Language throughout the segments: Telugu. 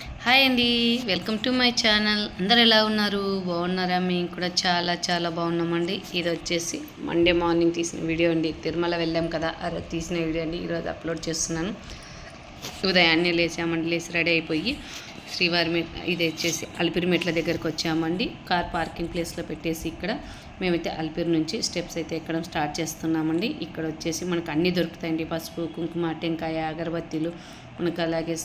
హాయ్ అండి. Welcome to my channel. అందరు ఎలా ఉన్నారు? బాగున్నారా? మేము కూడా చాలా చాలా బాగున్నామండి. ఇది వచ్చేసి మండే మార్నింగ్ తీసిన వీడియో అండి. తిరుమల వెళ్ళాం కదా అది తీసిన వీడియో అండి. ఈరోజు అప్లోడ్ చేస్తున్నాను. ఉదయాన్నే లేచామండి లేచి రెడీ అయిపోయి శ్రీవారి మెట్ ఇది వచ్చేసి అలిపిరి మెట్ల దగ్గరకు వచ్చామండి. కార్ పార్కింగ్ ప్లేస్లో పెట్టేసి ఇక్కడ మేమైతే అలిపిరి నుంచి స్టెప్స్ అయితే ఎక్కడం స్టార్ట్ చేస్తున్నామండి. ఇక్కడ వచ్చేసి మనకు అన్నీ దొరుకుతాయండి. పసుపు కుంకుమ టెంకాయ అగరబత్తీలు మనకు అలాగే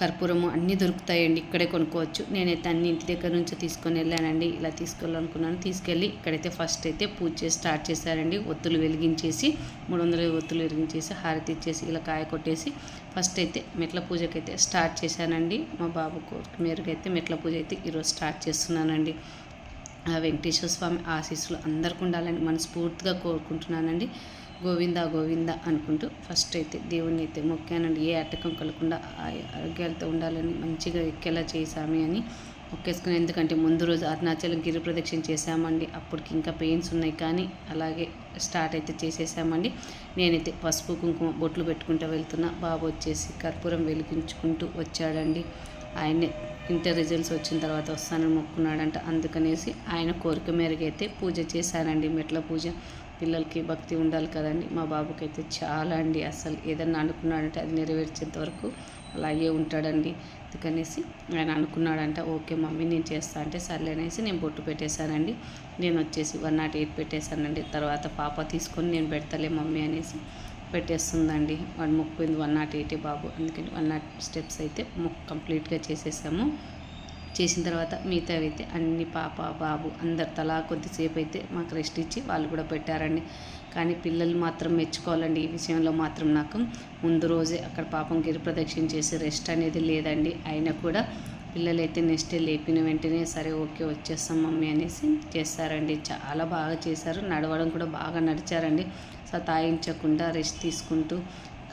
కర్పూరము అన్నీ దొరుకుతాయండి. ఇక్కడే కొనుక్కోవచ్చు. నేనైతే అన్ని ఇంటి దగ్గర నుంచి తీసుకొని వెళ్ళానండి. ఇలా తీసుకెళ్ళాలనుకున్నాను తీసుకెళ్ళి ఇక్కడైతే ఫస్ట్ అయితే పూజ చేసి స్టార్ట్ చేశారండి. ఒత్తులు వెలిగించేసి మూడు వందల ఒత్తులు వెలిగించేసి హారతి ఇచ్చేసి ఇలా కాయ కొట్టేసి ఫస్ట్ అయితే మెట్ల పూజకైతే స్టార్ట్ చేశానండి. మా బాబు కోరిక మేరకు అయితే మెట్ల పూజ అయితే ఈరోజు స్టార్ట్ చేస్తున్నానండి. ఆ వెంకటేశ్వర స్వామి ఆశీస్సులు అందరికి ఉండాలని మనస్ఫూర్తిగా కోరుకుంటున్నానండి. గోవింద గోవింద అనుకుంటూ ఫస్ట్ అయితే దేవుణ్ణి అయితే మొక్కానండి. ఏ ఆటకం కలగకుండా ఆ- ఆరోగ్యాలతో ఉండాలని మంచిగా ఎక్కేలా చేశామి అని మొక్కేసుకుని ఎందుకంటే ముందు రోజు అరుణాచలం గిరి ప్రదక్షిణ చేశామండి. అప్పటికి ఇంకా పెయిన్స్ ఉన్నాయి కానీ అలాగే స్టార్ట్ అయితే చేసేసామండి. నేనైతే పసుపు కుంకుమ బొట్లు పెట్టుకుంటూ వెళ్తున్నా. బాబు వచ్చేసి కర్పూరం వెలిగించుకుంటూ వచ్చాడండి. ఆయనే ఇంటర్ రిజల్ట్స్ వచ్చిన తర్వాత వస్తానని మొక్కున్నాడంట. అందుకనేసి ఆయన కోరిక మేరకు అయితే పూజ చేశానండి మెట్ల పూజ. పిల్లలకి భక్తి ఉండాలి కదండి. మా బాబుకి అయితే చాలా అండి అసలు ఏదన్నా అనుకున్నాడంటే అది నెరవేర్చేంత వరకు అలాగే ఉంటాడండి. అందుకనేసి ఆయన అనుకున్నాడంట ఓకే మమ్మీ నేను చేస్తా అంటే సర్లే అనేసి నేను బొట్టు పెట్టేశానండి. నేను వచ్చేసి వన్ నాట్ ఎయిట్ పెట్టేశానండి. తర్వాత పాప తీసుకొని నేను పెడతలే మమ్మీ అనేసి పెట్టేస్తుందండి. వాడు మొక్కింది వన్ నాట్ ఎయిటే బాబు. అందుకని వన్ నాట్ స్టెప్స్ అయితే మొక్ కంప్లీట్గా చేసేసాము. చేసిన తర్వాత మిగతావి అయితే అన్ని పాప బాబు అందరు తలా కొద్దిసేపు అయితే మాకు రెస్ట్ ఇచ్చి వాళ్ళు కూడా పెట్టారండి. కానీ పిల్లలు మాత్రం మెచ్చుకోవాలండి. ఈ విషయంలో మాత్రం నాకు ముందు రోజే అక్కడ పాపం గిరి ప్రదక్షిణ చేసి రెస్ట్ అనేది లేదండి. అయినా కూడా పిల్లలైతే నెక్స్ట్ డే లేపిన వెంటనే సరే ఓకే వచ్చేస్తాం మమ్మీ అనేసి చేస్తారండి. చాలా బాగా చేశారు. నడవడం కూడా బాగా నడిచారండి. సతాయించకుండా రెస్ట్ తీసుకుంటూ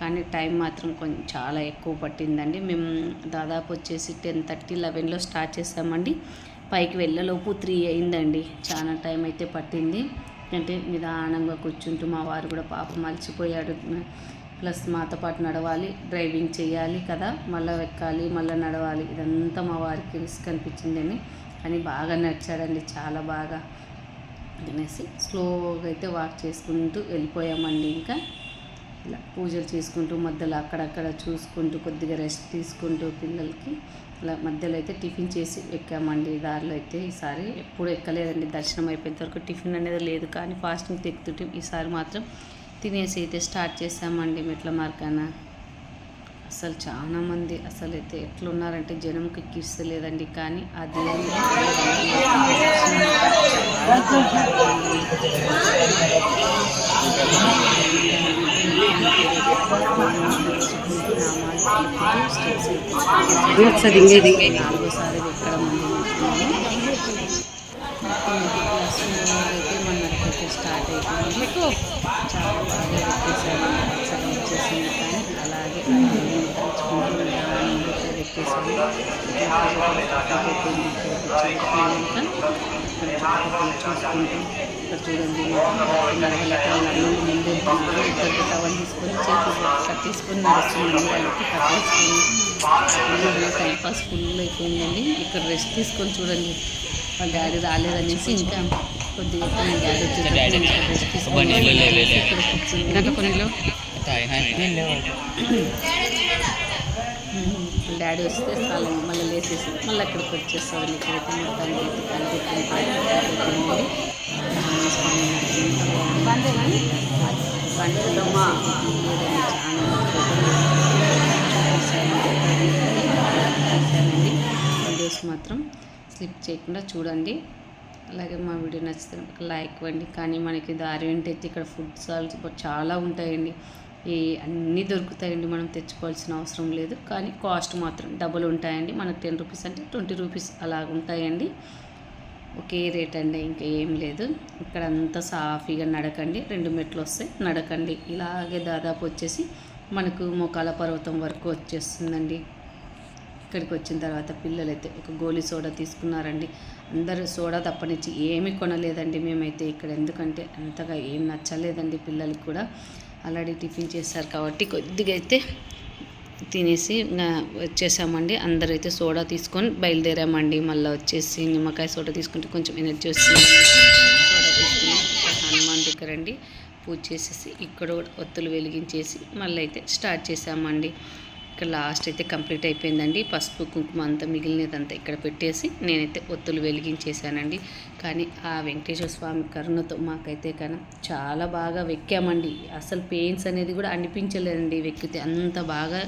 కానీ టైం మాత్రం కొంచెం చాలా ఎక్కువ పట్టిందండి. మేము దాదాపు వచ్చేసి టెన్ థర్టీ లెవెన్లో స్టార్ట్ చేసామండి. పైకి వెళ్ళలోపు త్రీ అయిందండి. చాలా టైం అయితే పట్టింది. అంటే నిదానంగా కూర్చుంటూ మా వారు కూడా పాపం మర్చిపోయాడు ప్లస్ మాతో పాటు నడవాలి డ్రైవింగ్ చేయాలి కదా. మళ్ళీ ఎక్కాలి మళ్ళీ నడవాలి. ఇదంతా మా వారికి రిస్క్ అనిపించిందని కానీ బాగా నడిచాడండి చాలా బాగా. అనేసి స్లోగా అయితే వాక్ చేసుకుంటూ వెళ్ళిపోయామండి ఇంకా. ఇలా పూజలు చేసుకుంటూ మధ్యలో అక్కడక్కడ చూసుకుంటూ కొద్దిగా రెస్ట్ తీసుకుంటూ పిల్లలకి ఇలా మధ్యలో అయితే టిఫిన్ చేసి ఎక్కామండి. దారిలో అయితే ఈసారి ఎప్పుడు ఎక్కలేదండి. దర్శనం అయిపోయేంత వరకు టిఫిన్ అనేది లేదు. కానీ ఫాస్టింగ్ తెక్కుతుంటే ఈసారి మాత్రం తినేసి అయితే స్టార్ట్ చేసామండి మెట్ల మార్గాన. అసలు చాలామంది అసలు అయితే ఎట్లున్నారంటే జనంకి కిస్తలేదండి కానీ ఆ దేవుని ఒకసారి ఇంగేది నాలుగోసారి ఎక్కడం అయితే మన అయితే స్టార్ట్ అయిపోయింది చాలా బాగా ఎక్కేసాను అసలు వచ్చేసింది కానీ అలాగే తలుచుకుంటూ నిదానంగా ఎక్కేసాను చూసుకుంటూ ఇక్కడ చూడండి ముందు టవల్ తీసుకొని చేతి కట్టేసుకొని నడుస్తున్నాను వాళ్ళకి కట్టేసుకొని టైం పాస్ ఫుల్ అయిపోయిందండి ఇక్కడ రెస్ట్ తీసుకొని చూడండి వాళ్ళ డాడీ రాలేదనేసి ఇంకా కొద్దిగా మీ డాడీ రెస్ట్ తీసుకొని ఇక్కడ కొన్నిలో డాడీ వస్తే చాలా మళ్ళీ లేచేసి మళ్ళీ అక్కడికి వచ్చేస్తాను ఇక్కడైతే మొత్తానికి అయితే కనిపెట్టింది పండుగమ్మా వీడియోస్ మాత్రం స్లిప్ చేయకుండా చూడండి అలాగే మా వీడియో నచ్చితే లైక్ ఇవ్వండి కానీ మనకి దారి ఏంటైతే ఇక్కడ ఫుడ్ సాల్స్ చాలా ఉంటాయండి ఈ అన్నీ దొరుకుతాయండి మనం తెచ్చుకోవాల్సిన అవసరం లేదు. కానీ కాస్ట్ మాత్రం డబుల్ ఉంటాయండి. మనకు టెన్ రూపీస్ అంటే ట్వంటీ రూపీస్ అలా ఉంటాయండి. ఒకే రేట్ అండి ఇంకా ఏం లేదు. ఇక్కడ అంతా సాఫీగా నడకండి. రెండు మెట్లు వస్తాయి నడకండి. ఇలాగే దాదాపు వచ్చేసి మనకు మోకాల పర్వతం వరకు వచ్చేస్తుందండి. ఇక్కడికి వచ్చిన తర్వాత పిల్లలైతే ఒక గోలీ సోడా తీసుకున్నారండి. అందరూ సోడా తప్పనిచ్చి ఏమీ కొనలేదండి మేమైతే ఇక్కడ. ఎందుకంటే అంతగా ఏం నచ్చలేదండి పిల్లలకి కూడా. ఆల్రెడీ టిఫిన్ చేస్తారు కాబట్టి కొద్దిగా అయితే తినేసి వచ్చేసామండి వచ్చేసామండి. అందరైతే సోడా తీసుకొని బయలుదేరామండి. మళ్ళీ వచ్చేసి నిమ్మకాయ సోడా తీసుకుంటే కొంచెం ఎనర్జీ వస్తుంది. సోడా తీసుకుని హనుమాన్ దగ్గర అండి పూజ చేసేసి ఇక్కడ కూడా ఒత్తులు వెలిగించేసి మళ్ళీ అయితే స్టార్ట్ చేసామండి. ఇక్కడ లాస్ట్ అయితే కంప్లీట్ అయిపోయిందండి. పసుపు కుంకుమ అంతా మిగిలినదంతా ఇక్కడ పెట్టేసి నేనైతే ఒత్తులు వెలిగించేసానండి కానీ ఆ వెంకటేశ్వర స్వామి కరుణతో మాకైతే కానీ చాలా బాగా వెక్కామండి. అసలు పెయిన్స్ అనేది కూడా అనిపించలేదండి. వెక్కితే అంత బాగా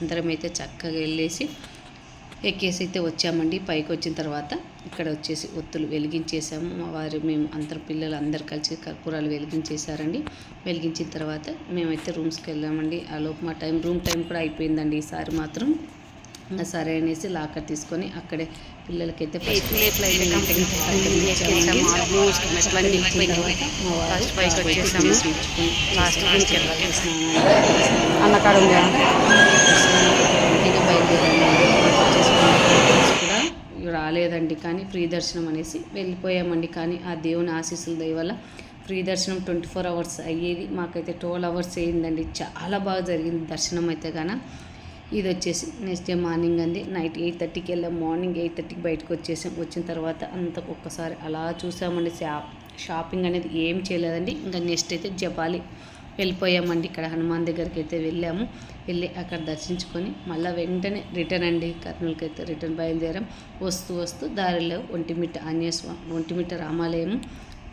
అందరం అయితే చక్కగా వెళ్ళేసి ఎక్కేసి అయితే వచ్చామండి పైకి వచ్చిన తర్వాత ఇక్కడ వచ్చేసి ఒత్తులు వెలిగించేసాము వారు మేము అందరు పిల్లలు అందరు కలిసి కర్పూరాలు వెలిగించేశారండి వెలిగించిన తర్వాత మేమైతే రూమ్స్కి వెళ్ళామండి ఆ లోపు మా టైం రూమ్ టైం కూడా అయిపోయిందండి ఈసారి మాత్రం సరే అనేసి లాకర్ తీసుకొని అక్కడే పిల్లలకైతే అన్నకాడ ఉందా ఇంటికి బయలుదేరామండి వచ్చేసుకున్న photos కూడా రాలేదండి కానీ ఫ్రీ దర్శనం అనేసి వెళ్ళిపోయామండి. కానీ ఆ దేవుని ఆశీస్సుల దయ వల్ల ఫ్రీ దర్శనం ట్వంటీ ఫోర్ అవర్స్ అయ్యేది. మాకైతే ట్వెల్వ్ అవర్స్ అయ్యిందండి. చాలా బాగా జరిగింది దర్శనం అయితే కానీ ఇది వచ్చేసి నెక్స్ట్ డే మార్నింగ్ అంది నైట్ ఎయిట్ థర్టీకి వెళ్ళాం. మార్నింగ్ ఎయిట్ థర్టీకి బయటకు వచ్చేసాం. వచ్చిన తర్వాత అంత ఒక్కసారి అలా చూసామండి. షాపింగ్ అనేది ఏం చేయలేదండి. ఇంకా నెక్స్ట్ అయితే జపాలి. వెళ్ళిపోయామండి. ఇక్కడ హనుమాన్ దగ్గరికి అయితే వెళ్ళాము. వెళ్ళి అక్కడ దర్శించుకొని మళ్ళీ వెంటనే రిటర్న్ అండి. కర్నూలుకి అయితే రిటర్న్ బయలుదేరాం. వస్తూ వస్తూ దారిలో ఒంటిమిట్ట ఆంజనేయ స్వామి ఒంటిమిట్ట రామాలయం.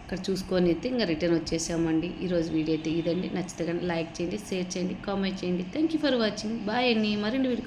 అక్కడ చూసుకొని అయితే ఇంకా రిటర్న్ వచ్చేసామండి. ఈరోజు వీడియో అయితే ఇదండి. నచ్చితే కానీ లైక్ చేయండి షేర్ చేయండి కామెంట్ చేయండి. Thank you for watching bye అండి. మరిన్ని వీడియో